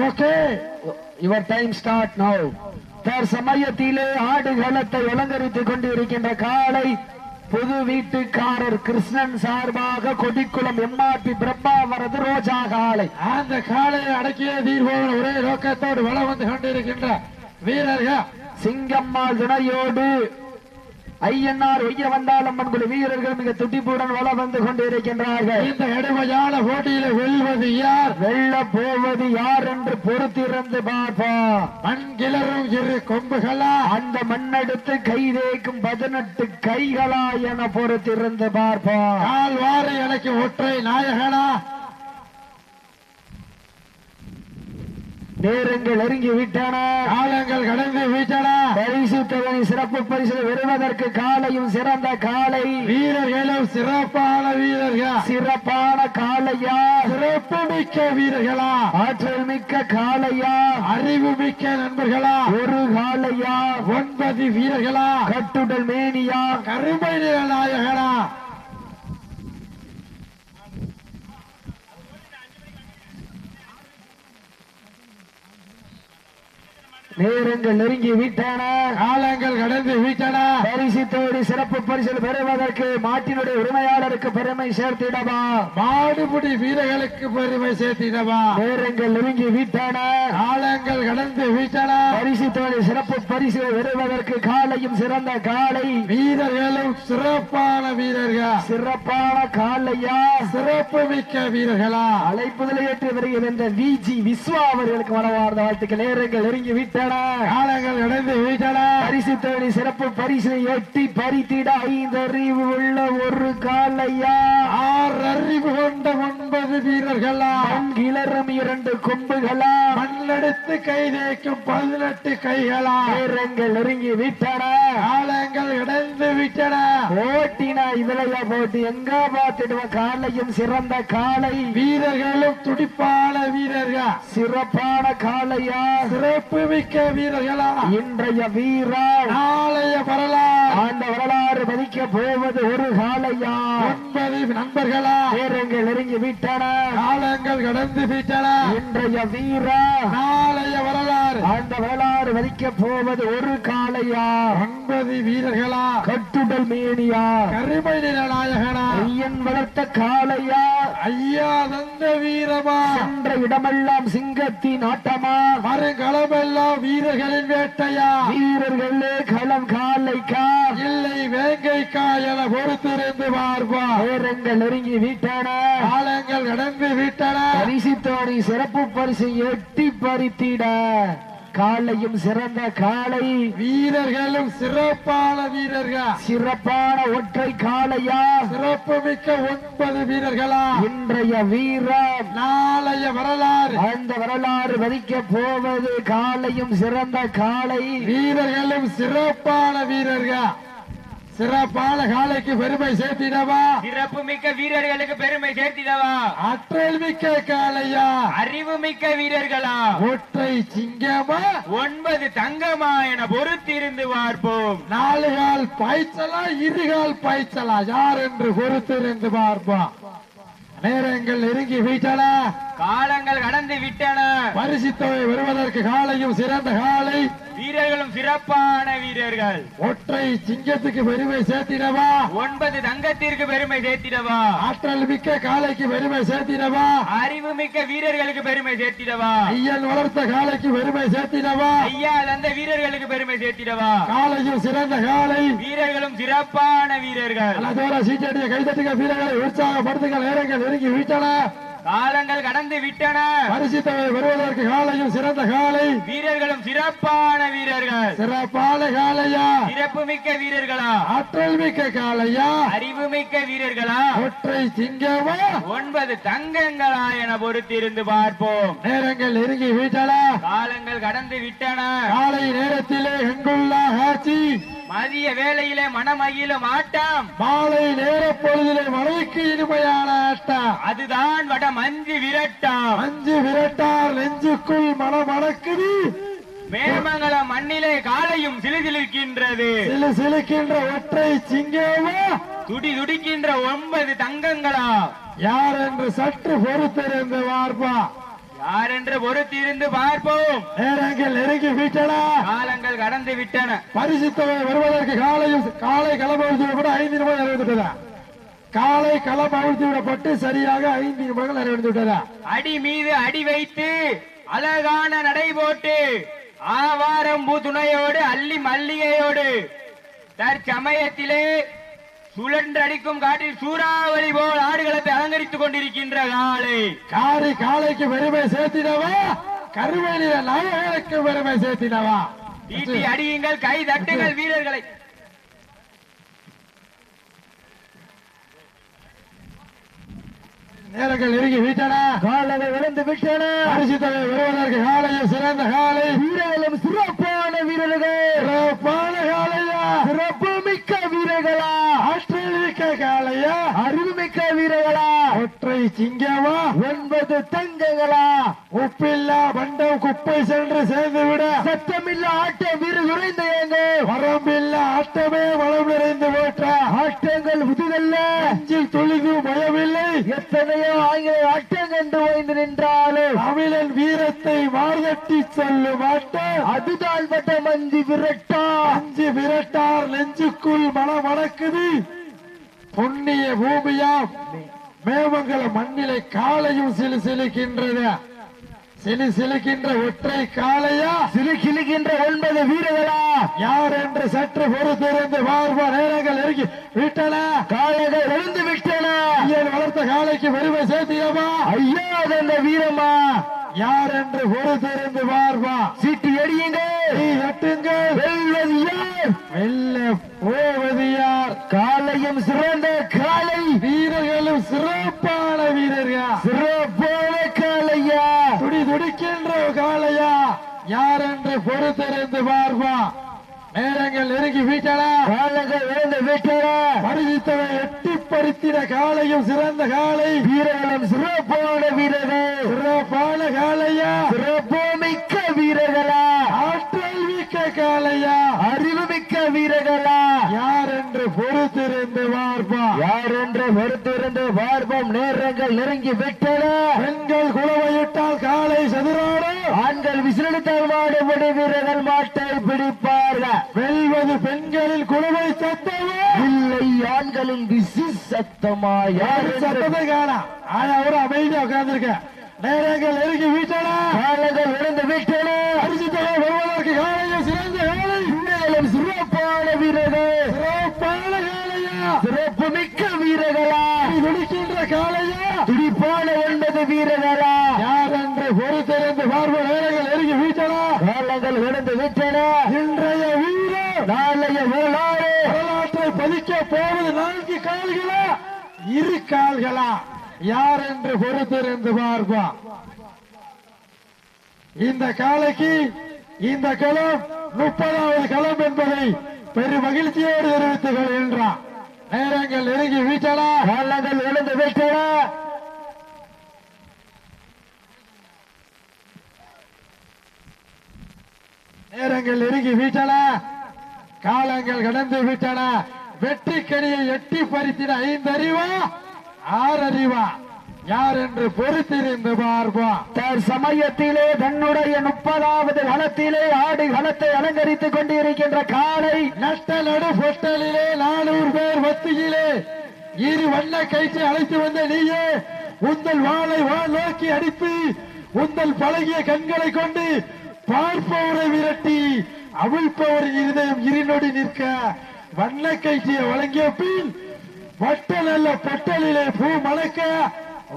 Okay. Your time start now தற்சமயத்திலே ஆடுகளத்தை அலங்கரித்துக் கொண்டிருக்கின்ற காலை புது வீட்டுக்காரர் கிருஷ்ணன் சார்பாக கொடிக்குளம் எம்ஆர்பி பிரம்மாவரது ரோஜா காலை அந்த காலையை அடக்கிய தீர்வோடு ஒரே நோக்கத்தோடு வளம் வந்து கொண்டிருக்கின்ற வீரர்கள். சிங்கம்மாள் துணையோடு ஐயன்னார் ஒய்ய வந்தாலம்மன் குழு வீரர்கள் மிக துடிப்புடன் வளம் வந்து கொண்டிருக்கின்றார்கள். இந்த கடுமையான போட்டியில வெல்வது யார்? வெல்ல போவது யார் என்று பொறுத்திருந்து பார்ப்போம். மண் கிளறும் இரு கொம்புகளா? அந்த மண்ணெடுத்து கை தேய்க்கும் பதினெட்டு கைகளா என பொறுத்திருந்து பார்ப்போம். கால் வாரி எனக்கு ஒற்றை நாயகனா? நேரங்கள் நெருங்கி விட்டன காலங்கள் கடந்து வீட்டனா பரிசு தொகை சிறப்பு பரிசு பெறுவதற்கு காலையும் சிறந்த காலை. வீரர்களும் சிறப்பான வீரர்கள்? சிறப்பான காளையா சிறப்பு மிக்க வீரர்களா? ஆற்றல் மிக்க காளையா அறிவு மிக்க நண்பர்களா? ஒரு காளையா ஒன்பது வீரர்களா? கட்டுடல் மேனியா? கருமை நாயகனா? நேரங்கள் நெருங்கி விட்டன. காலங்கள் கடந்து வீட்டன. பரிசு தேடி சிறப்பு பரிசு பெறுவதற்கு மாட்டினுடைய உரிமையாளருக்கு பெருமை சேர்த்திடவா? மாடுபிடி வீரர்களுக்கு பெருமை சேர்த்திடவா? நேரங்கள் நெருங்கி விட்டன. காலங்கள் கடந்து வீட்டன. பரிசு தேடி சிறப்பு பரிசு பெறுவதற்கு காலையும் சிறந்த காலை. வீரர்களும் சிறப்பான வீரர்கள். சிறப்பான காலையா? சிறப்பு மிக்க வீரர்களா? அழைப்புதலை ஏற்றி வருகின்ற விஜி விஸ்வா அவர்களுக்கு மனவார்ந்த வாழ்த்துக்கள். நேரங்கள் நெருங்கி விட்டன. காலங்கள் கடந்து வீட்டன பரிசு தேடி சிறப்பு பரிசு எட்டி பறித்திட ஐந்து அறிவு உள்ள ஒரு காலையா? ஆறு அறிவு கொண்ட ஒன்பது வீரர்களா கிளறும் இரண்டு கொம்புகளா மண்ணெடுத்து கை தேய்க்கும் பதினெட்டு கைகளா நேரங்கள் நெருங்கி விட்டன. காலங்கள் கடந்து விட்டன. ஓட்டினா இதுலயா போட்டு எங்க பார்த்துடுவோம். காலையும் சிறந்த காலை. வீரர்களும் துடிப்பான வீரர்கள். சிறப்பான காலையா? சிறப்பு மிக்க வீரர்களா? இன்றைய வீரா நாளைய வரலாறு. அந்த வரலாறு மதிக்க போவது ஒரு காலையா? ஒன்பது நண்பர்களா? நேரங்கள் நெருங்கி விட்டன. காலங்கள் கடந்து விட்டன. இன்றைய வீரா நாளைய வரலாறு. அந்த வரலாறு மதிக்க போவது ஒரு காலையா ஒன்பது வீரர்களா? கட்டுடல் மேனியா? கருமை நில நாயகனா? ஐயன் வளர்த்த காளையா? ஐயா தந்த வீரமா? சென்ற இடமெல்லாம் சிங்கத்தின் ஆட்டமா? மறுகளமெல்லாம் வீரர்களின் வேட்டையா? வீரர்களே களம் காலைக்கா? இல்லை வேங்கைக்கா என பொறுத்திருந்து பார்ப்பா நேரங்கள் நெருங்கி விட்டன. காலங்கள் கடந்து விட்டன. பரிசு தோணி சிறப்பு பரிசு எட்டி பறித்திட. காலையும் சிறந்த காளை வீரர்களும் சிறப்பான வீரர்கள். சிறப்பான ஒற்றை காளையா? சிறப்பு மிக்க ஒன்பது வீரர்களா? இன்றைய வீரம். நாளைய வரலாறு. அந்த வரலாறு மதிக்க போவது காலையும் சிறந்த காளை. வீரர்களும் சிறப்பான வீரர்கள். சிறப்பான காலைக்கு பெருமை சேர்த்திடவா? சிறப்பு மிக்க வீரர்களுக்கு பெருமை சேர்த்திடவா? ஆற்றல் மிக்க காளையா? அறிவு மிக்க வீரர்களா? ஒற்றை சிங்கமா? ஒன்பது தங்கமா என பொறுத்திருந்து பார்ப்போம். நாலு கால் பாய்ச்சலா இருகால் பாய்ச்சலா? யார் என்று பொறுத்திருந்து பார்ப்போம். நேரங்கள் நெருங்கி வீட்டன காலங்கள் கடந்து விட்டன. பரிசுத்தொகை வருவதற்கு காலையும் சிறந்த காலை. வீரர்களும் சிறப்பான வீரர்கள். ஒற்றை சிங்கத்துக்கு பெருமை சேர்த்திடவா? ஒன்பது தங்கத்திற்கு பெருமை சேர்த்திடவா? ஆற்றல் மிக்க காலைக்கு பெருமை சேர்த்திடவா? அறிவு மிக்க வீரர்களுக்கு பெருமை சேர்த்திடவா? ஐயன் வளர்த்த காலைக்கு பெருமை சேர்த்திடவா? ஐயா தந்த வீரர்களுக்கு பெருமை சேர்த்திடவா? காலையும் சிறந்த காலை. வீரர்களும் சிறப்பான வீரர்கள். சீட்டடிய கைதட்டுக வீரர்களை உற்சாகப்படுத்துக நேரங்கள் நெருங்கி வீட்டன காலங்கள் கடந்து விட்டன. பரிசுத்தொகை வருவதற்கு காலையும் சிறந்த காலை. வீரர்களும் சிறப்பான வீரர்கள். சிறப்பான காலையா? சிறப்பு மிக்க வீரர்களா? ஆற்றல் மிக்க காலையா? அறிவு மிக்க வீரர்களா? ஒற்றை சிங்கமா? ஒன்பது தங்கங்களா என பொறுத்திருந்து பார்ப்போம். நேரங்கள் நெருங்கி வீட்டன. காலங்கள் கடந்து விட்டன. காலை நேரத்திலே எங்குள்ள ஆட்சி? மதிய வேளையிலே மனமகிழும் ஆட்டம். மாலை நேர பொழுதிலே மழைக்கு இனிமையான ஆட்டம். அதுதான் வட மஞ்சு விரட்டம். அஞ்சு விரட்டார் நெஞ்சுக்குள் மனமணக்குது மேமங்கலம் மண்ணிலே காலையும் சிலுசிலுக்கின்றது. சிலு சிலுக்கின்ற ஒற்றை சிங்கமா துடி துடிக்கின்ற ஒன்பது தங்கங்களா? யார் என்று சற்று பொறுத்திருந்து பார்ப்பா யார் என்று பொறுத்திருந்து பார்ப்போம். நேரங்கள் நெருங்கி விட்டன. காலங்கள் கடந்து விட்டன. பரிசு தொகை வருவதற்கு காலையும் காலை களம் அவிழ்த்து விடப்பட்டு ஐந்து நிமிடம் நிறைவேற்றதா காலை களம் விடப்பட்டு சரியாக ஐந்து நிமிடங்கள் நிறைவேற்றி விட்டதா அடி மீது அடி வைத்து அழகான நடை போட்டு ஆவாரம் துணையோடு அள்ளி மல்லிகையோடு தற்சமயத்திலே சுழன்றடிக்கும் காட்டில் சூறாவளி போல் ஆடுகளத்தை அலங்கரித்துக் கொண்டிருக்கின்ற காலை காரி காலைக்கு பெருமை சேர்த்தினவா கருவேலிய நாயகனுக்கு பெருமை சேர்த்தினவா ஈட்டி அடியுங்கள் கை தட்டுங்கள் வீரர்களை. நேரங்கள் நெருங்கி விட்டன. காலங்கள் விழுந்து விட்டன. பரிசு தொகை வருவதற்கு காலையும் சிறந்த காலை வீரர்களும் சிறப்பான வீரர்கள். சிறப்பான காலையா சிறப்பு மிக்க வீரர்களா? மிக்க காலையா அறிவுமிக்க வீரர்களா? ஒற்றை சிங்கமா? ஒன்பது தங்கங்களா? உப்பில்லா பண்டம் குப்பை சென்று சேர்ந்து விட சத்தமில்ல ஆட்ட வீரர் உறைந்த ஏங்க வரம்பில்லா ஆட்டமே வளம் நிறைந்து போற்ற. ஆட்டங்கள் முதுகல்ல அஞ்சில் துளிதும் பயமில்லை. எத்தனையோ ஆங்கில ஆட்டம் கண்டு ஓய்ந்து நின்றாலும் தமிழன் வீரத்தை மார்தட்டி சொல்லும் ஆட்டம் அதுதான் பட்ட மஞ்சி விரட்டா அஞ்சு விரட்டார் நெஞ்சுக்குள் மனம் மணக்குது புண்ணிய பூமியாம் மேமங்கல மண்ணிலை காலையும் சிலு சிலுக்கின்றது. சிலு சிலுக்கின்ற ஒற்றை காளையா? சிலு கிளுகின்ற ஒன்பது வீரர்களா? யார் என்று சற்று பொறுத்திருந்து பார்ப்ப நேரங்கள் நெருங்கி விட்டன. காளைகள் எழுந்து விட்டன. ஐயன் வளர்த்த காளைக்கு பெருமை சேர்த்தியமா ஐயா அது அந்த வீரமா யார் என்று பொறுத்திருந்து பார்ப்பா சீட்டு எடியுங்க நீ கட்டுங்கள். வெல்வது யார் வெல்ல போவது யார் காளையும் சிறந்த காளை வீரர்களும் சிறப்பான வீரர்கள் சிறப்பான காளையா துடி துடிக்கின்ற காளையா யார் என்று பொறுத்திருந்து பார்ப்பா நேரங்கள் நெருங்கி விட்டன காளைகள் எழுந்து விட்டன பரிசித்தவை எட்டி காளையும் சிறந்த காளை வீரர்களும் சிறப்பான வீரர்கள். சிறப்பான காளையா சிறப்பு மிக்க வீரர்களா? ஆற்றல் மிக்க காளையா அறிவு மிக்க வீரர்களா? யார் என்று பொறுத்திருந்து பார்ப்பா யார் என்று பொறுத்திருந்து பார்ப்போம். நேரங்கள் நெருங்கி விட்டன பெண்கள் குளவையிட்டால் வீரர்கள் மாட்டை பிடிப்பார்கள். வெல்வது பெண்களில் குழுவை சத்தமா இல்லை ஆண்களின் விசி சத்தமா யார் சத்தத்தை காணா? ஆனா அவரு அமைதியா உட்கார்ந்திருக்க. நேரங்கள் நெருங்கி வீட்டனா காளைகள் விழுந்து விட்டன அரிசி தொகை வருவதற்கு காலையும் சிறந்த காலை சிறப்பான வீரர்கள். சிறப்பான காலையா? சிறப்பு மிக்க வீரர்களா? துடிக்கின்ற காலையா? துடிப்பான ஒன்பது வீரர்களா? யார் என்று பார்வை நேரங்கள் நெருங்கி வீட்டனா காலங்கள் விழுந்து விட்டன இன்றைய வீரர் நாளைய வரலாறு வரலாற்றை பதிக்க போவது நான்கு கால்களா? இரு கால்களா? யார் என்று பொறுத்திருந்து பார்ப்பா இந்த காலைக்கு இந்த களம் முப்பதாவது களம் என்பதை பெரு மகிழ்ச்சியோடு தெரிவித்துக் கொள்கின்றார் நேரங்கள் நெருங்கி வீட்டனா காலங்கள் விழுந்து விட்டன நேரங்கள் நெருங்கி வீட்டன காலங்கள் கடந்து விட்டன வெற்றி கனியை எட்டி பறித்தின ஐந்து அறிவா ஆறு அறிவா யார் என்று பொறுத்திருந்து பார்ப்போம் தன் சமயத்திலே தன்னுடைய முப்பதாவது களத்திலே ஆடு களத்தை அலங்கரித்துக் கொண்டிருக்கின்ற காளை. நட்ட நடு பொட்டலிலே நானூறு பேர் மத்தியிலே இரு வண்ண கயிற்றை அழைத்து வந்த நீயே உந்தல் வாளை வாள் நோக்கி அடித்து உந்தல் பழகிய கண்களை கொண்டு பார்ப்பவரை விரட்டி அவிழ்ப்பவரின் இருதயம் இருநொடி நிற்க. வண்ண கயிற்சியை வழங்கிய பின் வட்ட நல்ல பொட்டலிலே பூ மணக்க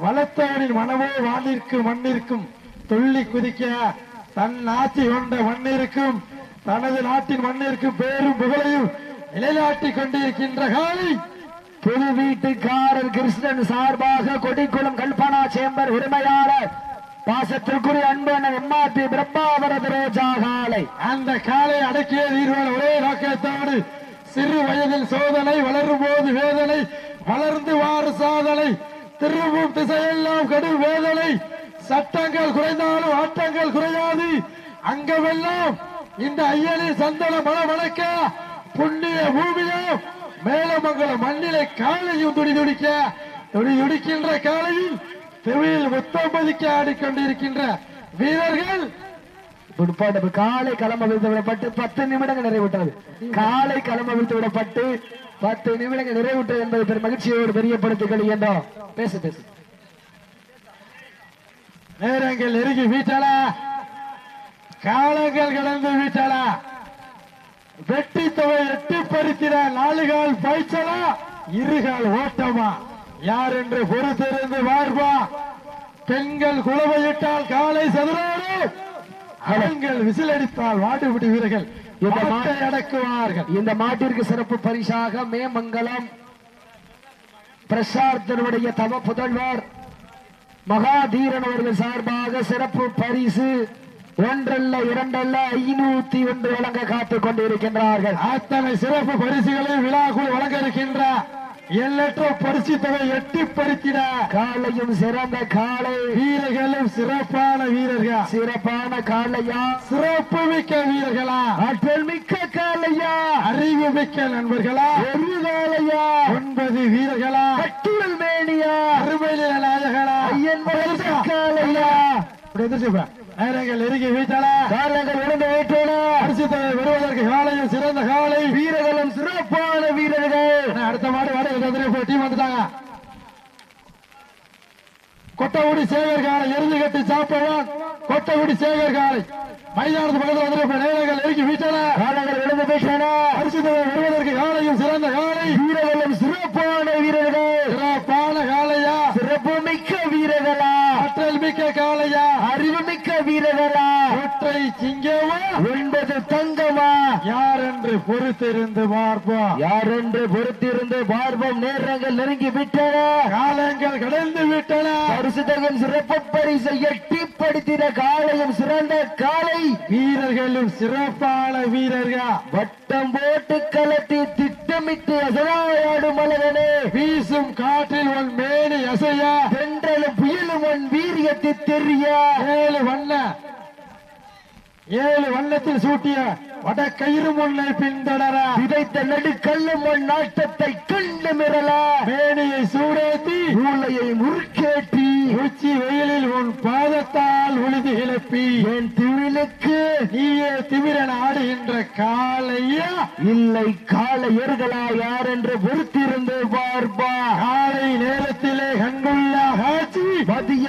வளர்த்தவனின் மனமோ வானிற்கும் மண்ணிற்கும் துள்ளி குதிக்க தன் நாட்டி கொண்ட மண்ணிற்கும் தனது நாட்டின் மண்ணிற்கும் பேரும் புகழையும் நிலைநாட்டிக் கொண்டிருக்கின்ற காலை புது வீட்டுக்காரர் கிருஷ்ணன் சார்பாக கொடிக்குளம் கல்பனா சேம்பர் உரிமையாளர் பாசத்திற்குரிய அன்பன எம்ஆர்பி பிரம்மாவரது ரோஜா காலை. அந்த காலை அடக்கிய ஒரே நோக்கத்தோடு சிறு வயதில் சோதனை வளரும் போது வேதனை வளர்ந்து வாறு சாதனை திரும்பும் திசையெல்லாம் கடும் வேதனை. சட்டங்கள் குறைந்தாலும் ஆட்டங்கள் குறையாது. அங்கமெல்லாம் இந்த ஐயனின் சந்தன மனமணக்க புண்ணிய பூமியும் மேலமங்கல மண்ணிலை காலையும் துடி துடிக்க துடி துடிக்கின்ற காலையில் திவில் முத்தம்பதிக்க ஆடிக்கொண்டிருக்கின்ற வீரர்கள் பிற்பாடு காலை களம் அவிழ்த்து விடப்பட்டு பத்து நிமிடங்கள் நிறைவுற்றது. காலை களம் அவிழ்த்து விடப்பட்டு பத்து நிமிடங்கள் நிறைவுற்றது என்பது பெரும் மகிழ்ச்சியோடு பெரியப்படுத்துகள் என்றோம் பேசு பேசு. நேரங்கள் நெருங்கி வீட்டாளா காலங்கள் கடந்து வீட்டாளா வெட்டி தொகை எட்டி பறிக்கிற நாலுகால் பாய்ச்சலா இருகால் ஓட்டமா? யார் என்று பொறுத்திருந்து வாழ்வா பெண்கள் குழவையிட்டால் காலை சதுரோடு ஆண்கள் விசிலடித்தால் வாடுபிடி வீரர்கள் இந்த மாட்டை அடக்குவார்கள். இந்த மாட்டிற்கு சிறப்பு பரிசாக மேமங்கலம் பிரசார்த்தனுடைய தவ புதல்வர் மகாதீரன் அவர்கள் சார்பாக சிறப்பு பரிசு ஒன்றல்ல இரண்டல்ல ஐநூத்தி ஒன்று வழங்க காத்துக் கொண்டிருக்கின்றார்கள். அத்தனை சிறப்பு பரிசுகளை விழாக்குள் வழங்க இருக்கின்ற எல்லற்ற பரிசு தொகை எட்டி பறித்திட காலையும் சிறந்த காலை. வீரர்களும் சிறப்பான வீரர்கள். சிறப்பான காலையா? சிறப்பு மிக்க வீரர்களா? ஆற்றல் மிக்க காலையா? அறிவு மிக்க நண்பர்களா? ஒரு காலையா? ஒன்பது வீரர்களா? கட்டுடல் மேனியா? அருமையில நாயகனா? ஐயன் காலையா? எதிர்த்து நேரங்கள் நெருங்கி உணர்ந்து வைத்தன பரிசு தொகை வருவதற்கு காலையும் சிறந்த காலை. வீரர்களும் சிறப்பான வீரர்கள். அடுத்த மாடு வாடகை டீம் வந்துட்டாங்க. கொட்டகுடி சேகர் காலை எருது கட்டி சாப்பிடுவான் கொட்டகுடி சேகர் காலை. மைதானத்து பக்கத்தில் வந்து நேரங்கள் நெருங்கி உணர்ந்து வைத்தன பரிசு தொகை வருவதற்கு காலையும் சிறந்த காலை. வீரர்களும் சிறப்பான வீரர்கள். சிறப்பான காலையா? சிறப்பு மிக்க வீரர்களா? ஆற்றல் மிக்க காலையா? வீரர்களா? ஒற்றை சிங்கமா? ஒன்பது தங்கமா? யார் என்று பொறுத்திருந்து பார்ப்போம். யார் என்று பொறுத்திருந்து பார்ப்போம்? நேரங்கள் நெருங்கி விட்டன. காலங்கள் கடந்து விட்டன. பரிசுத்தகம் சிறப்பு பரிசை எட்டி படித்திட காலையும் சிறந்த காலை. வீரர்களும் சிறப்பான வீரர்கள். வட்டம் போட்டு கலத்தி திட்டமிட்டு அசனாயாடும் மலகனே வீசும் காற்றில் உன் மேனி அசையா. தென்றலும் புயலும் உன் வீரியத்தை தெரிய. ஏழு வண்ண ஏழு வண்ணத்தில் சூட்டிய வட கயிறு முன்னை பின்தொடர விதைத்த நடுக்கல்லும் உன் நாட்டத்தை கண்டு மிரள மேனியை சூடேத்தி மூளையை முறுக்கேற்றி உச்சி வெயிலில் உன் பாதத்தால் உழுது கிளப்பி என் திவிலுக்கு நீயே திமிரன் ஆடுகின்ற காலையா இல்லை காலையர்களா யார் என்று பொறுத்திருந்து பார்ப்பா. காலை நேரத்தில்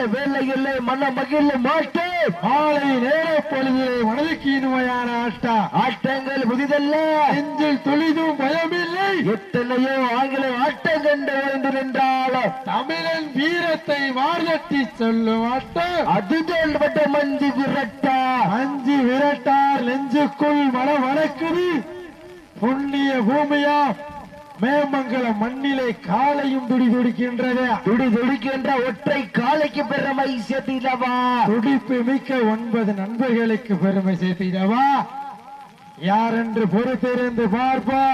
மதிய வேலையிலே மன மகிழ மாட்டேன் மாலை நேர பொழுதிலே மனதுக்கு இனிமையான ஆட்டா. ஆட்டங்கள் புதிதல்ல. நெஞ்சில் துளிதும் பயமில்லை. எத்தனையோ ஆங்கில ஆட்டம் கண்டு வந்து நின்றாலும். தமிழன் வீரத்தை மார்தட்டி சொல்லும் ஆட்டம் அதுதான் பட்ட மஞ்சு விரட்டா. அஞ்சு விரட்டார் நெஞ்சுக்குள் மனம் வளர்க்குது. புண்ணிய பூமியா மேமங்கலம் மண்ணிலே காலையும் துடி துடிக்கின்றது. துடி துடிக்கின்ற ஒற்றை காலைக்கு பெருமை சேர்த்திடவா? துடிப்பு மிக்க ஒன்பது நண்பர்களுக்கு பெருமை சேர்த்திடவா? யார் என்று பொறுத்திருந்து பார்ப்பா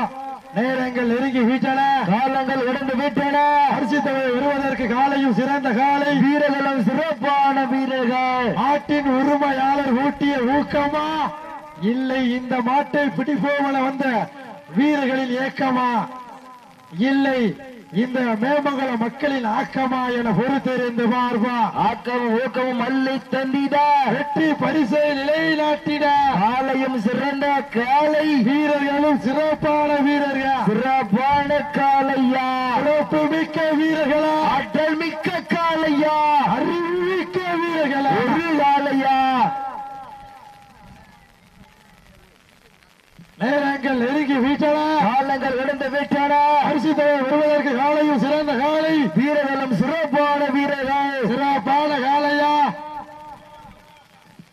நேரங்கள் நெருங்கி வீட்டன காலங்கள் உடந்து விட்டன. அரிசி தொகை வருவதற்கு காலையும் சிறந்த காலை வீரர்களும் சிறப்பான வீரர்கள். மாட்டின் உரிமையாளர் ஊட்டிய ஊக்கமா? இல்லை இந்த மாட்டை பிடிப்போமல வந்த வீரர்களின் ஏக்கமா? இல்லை இந்த மேமங்கல மக்களின் ஆக்கமா என பொறுத்திருந்து பார்வா ஆக்கமும் ஊக்கமும் அள்ளி தந்திட. வெற்றி பரிசை நிலைநாட்டிட. காலையும் சிறந்த காலை. வீரர்களும் சிறப்பான வீரர்கள். சிறப்பான காலையா. சிறப்பு மிக்க வீரர்களா ஆற்றல் மிக்க காலையா அறிவு மிக்க வீரர்களா ஒரு காலையா நேரங்கள் நெருங்கி வீட்டன காலங்கள் உடந்து விட்டன அரிசி தொகை வருவதற்கு காலையும் சிறந்த காலை. வீரர்களும் சிறப்பான வீரர்கள். சிறப்பான காலையா?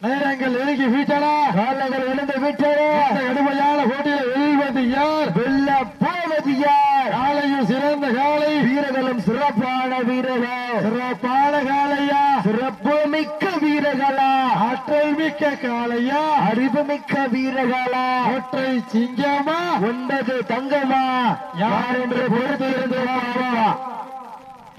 நேரங்கள் நெருங்கி வீட்டன காலங்கள் உடந்து விட்டன கடுமையான போட்டியில வெல்வது யார்? வெல்ல போவது யார்? காலையும் சிறந்த காலை. வீரர்களும் சிறப்பான வீரர்கள். சிறப்பான காலையா? சிறப்பு மிக்க காலையா அறிவு மிக்க வீரர்களா? ஒற்றை சிங்கமா? ஒன்பது தங்கமா? யார் என்று பொறுத்திருந்து.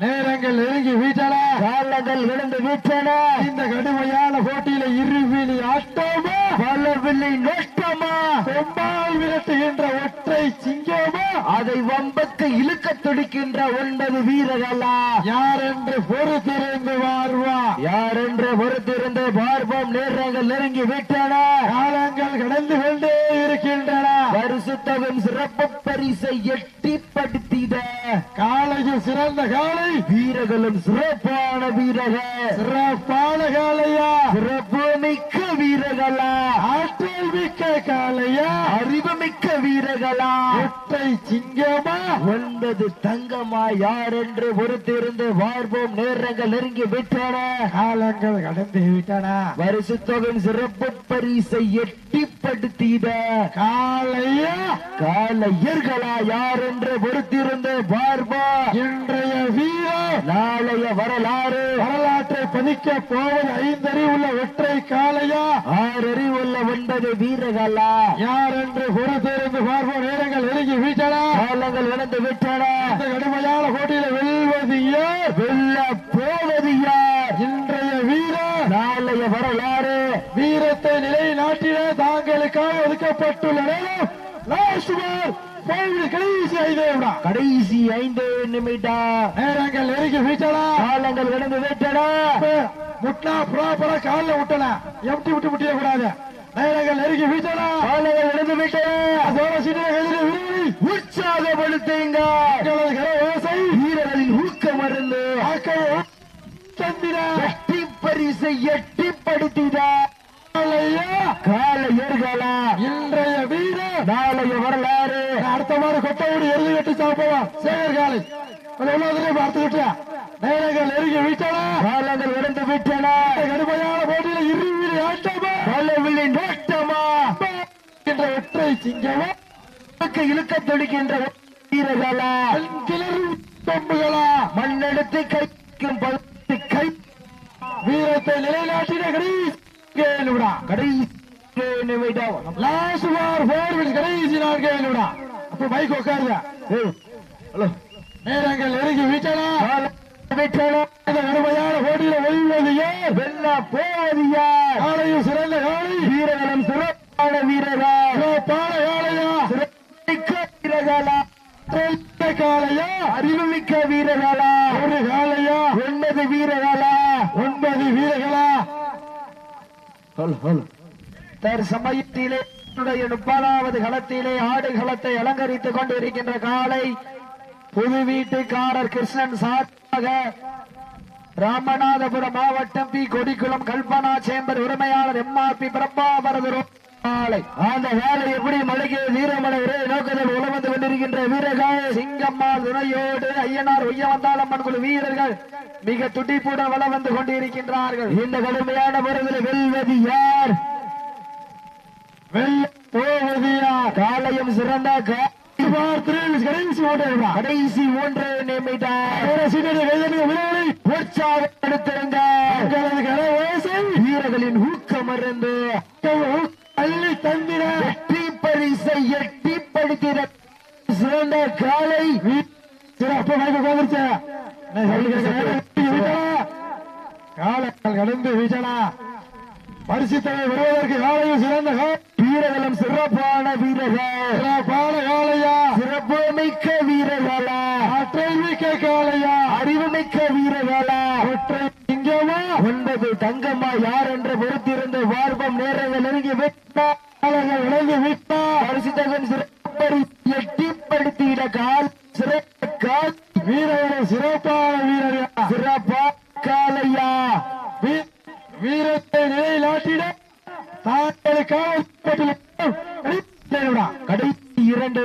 நேரங்கள் நெருங்கி வீட்டன. காலங்கள் இழந்து விட்டன. இந்த கடுமையான போட்டியில இருவிழி ஆட்டமா? பலவில்லை நோட்டமா? கொம்பால் விரட்டுகின்ற ஒற்றை சிங்கமா? அதை வம்பக்கு இழுக்க துடிக்கின்ற ஒன்பது வீரர்களா? யார் என்று பொறுத்திருந்து வாழ்வா யார் என்று பொறுத்திருந்து பார்ப்போம். நேரங்கள் நெருங்கி விட்டன. காலங்கள் கடந்து கொண்டே இருக்கின்றன. பரிசுத்தவும் சிறப்பு பரிசை எட்டி படுத்திட காலையில் சிறந்த காலை வீரர்களும் சிறப்பான வீரர்கள். சிறப்பான காலையா சிறப்பு மிக்க வீரர்களா. ஆற்றல் மிக்க காலையா? அறிவு மிக்க வீரர்களா? ஒற்றை சிங்கமா? ஒன்பது தங்கமா? யார் என்று பொறுத்திருந்து பார்ப்போம் நேரங்கள் நெருங்கி விட்டன. காலங்கள் கடந்து விட்டன. பரிசுத்தவின் சிறப்பு பரிசை எட்டிப்படுத்திட. காலையா? காலையர்களா? யார் என்று பொறுத்திருந்து பார்ப்போம் இன்றைய வீரர் நாளைய வரலாறு. வரலாற்றை பதிக்க போவது ஐந்தறிவுள்ள ஒற்றை காலையா? ஆறறிவுள்ள ஒன்பது வீரர்களா யார் என்று பொறுத்திருந்து பார்ப்போம். நேரங்கள் நெருங்கி விட்டன. காலங்கள் நடந்து விட்டன. இந்த கடுமையான போட்டியில வெல்வது யார்? வெல்ல போவது யார்? இன்றைய வீரர். நாளைய வரலாறு. வீரத்தை நிலைநாட்டிட தாங்களுக்காக ஒதுக்கப்பட்டுள்ள நேரம். லாஸ்ட் கோவில் கடைசி ஐந்து. கடைசி ஐந்து நிமிடம். நேரங்கள் நெருங்கி விட்டன. காலங்கள் கடந்து விட்டன. முட்டா ப்ராப்பரா காலில் விட்டன எம்டி விட்டு முட்டிட கூடாது. நேரங்கள் நெருங்கி விட்டன காலங்கள் கடந்து விட்டன உற்சாகப்படுத்துங்க. வீரர்களின் ஊக்கம் தந்திர வெற்றி பரிசை எட்டிப்படுத்திட. காலையா. காலையர்களா இன்றைய வீரர் நாளைய வரலாறு. அடுத்த மாதிரி கொட்டவுடி எருது கட்டி சாப்பிடுவான் சேகர் காலை. உள்ளதிலே பார்த்து விட்டு நேரங்கள் நெருங்கி விட்டன காலங்கள் கடந்து விட்டன கடுமையான போட்டியில இருவிழி ஆட்டமா காலவிழி நோட்டமா என்ற ஒற்றை இழுக்க இழுக்க துடிக்கின்ற வீரர்களா? கிளறும் தொம்புகளா மண்ணெடுத்து கைக்கும் பழுத்து கை. வீரத்தை நிலைநாட்டின கடைசி கடைசி நிமிடம். லாஸ்ட் வார் ஃபோர் கடைசி நான்கு நிமிடா அப்ப மைக் உட்காருங்க. ஹலோ. நேரங்கள் நெருங்கி விட்டன. கடுமையான போட்டியில வெல்ல போவது யார்? காலையும் சிறந்த காலை. வீரர்களும் சிறப்பு சிறப்பிக்க வீரர்களா? காலையா அறிவுமிக்க வீரர்களா? ஒரு காலையா ஒன்பது வீரர்களா? ஒன்பது வீரர்களா? தற்சமயத்திலே தன்னுடைய முப்பதாவது களத்திலே ஆடு களத்தை அலங்கரித்துக் கொண்டிருக்கின்ற காலை புது வீட்டுக்காரர் கிருஷ்ணன் சார்பாக ராமநாதபுரம் மாவட்டம் பி. கொடிக்குளம் கல்பனா சேம்பர் உரிமையாளர் எம்ஆர்பி காலை அந்த வேலை எப்படி மலைக்கு வீரமலை ஒரே நோக்கத்தில் உலவந்து கொண்டிருக்கின்ற வீரர்கள் சிங்கம்மாள் துணையோடு ஐயனார் ஒய்யவந்தாளம்மன் குழு வீரர்கள் மிக துடிப்புடன் வளம் வந்து கொண்டிருக்கின்றார்கள். இந்த கடுமையான முறையில் வெல்வது யார்? காலையும் சிறந்த கடைசி உங்களது கரவாசை வீரர்களின் ஊக்கம். இருந்து அள்ளி தந்திர. வெற்றி பரிசை எட்டி படுக்கிற சிறந்த காலை சிறப்பு காலங்கள் கடந்து வீசனா பரிசுத்தவை வருவதற்கு காலையில் சிறந்த காலை வீரர்களும் சிறப்பான வீரர்கள். சிறப்பான காலையா? சிறப்பு மிக்க வீரர்களா? ஆற்றல் மிக்க காலையா? அறிவு மிக்க வீரர்களா? ஒன்பது தங்கம்மா யார் என்று பொறுத்திருந்த வார்பம் நேரங்கள் நெருங்கி விட்டார் காலங்கள் கடந்து பரிசுத்தகன் சிறப்பரி கால் சிறப்பு கால் வீரர்கள் சிறப்பான வீரர் சிறப்பா காலையா. வீரத்தை நிலைநாட்டிட தாங்களுக்காக கடைசி இரண்டு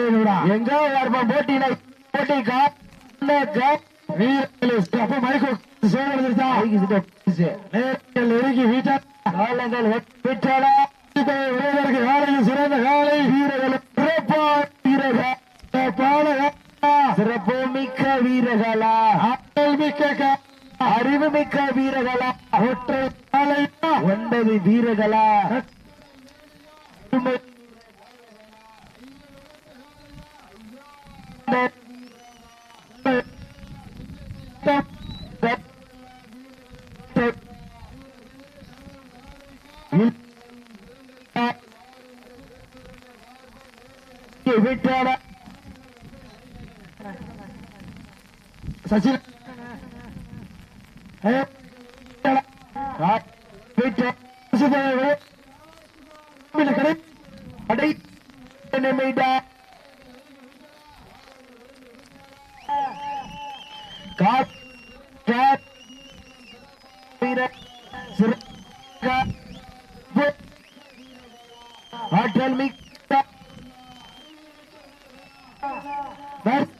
நிமிடம். எங்க வார்பம் போட்டியில போட்டி கால கா- சிறந்த காலை வீரர்கள் சிறப்பு மிக்க வீரர்களா ஆற்றல் மிக்க அறிவு மிக்க வீரர்களா ஒற்றை ஒன்பது வீரர்களா 写真。え வர்-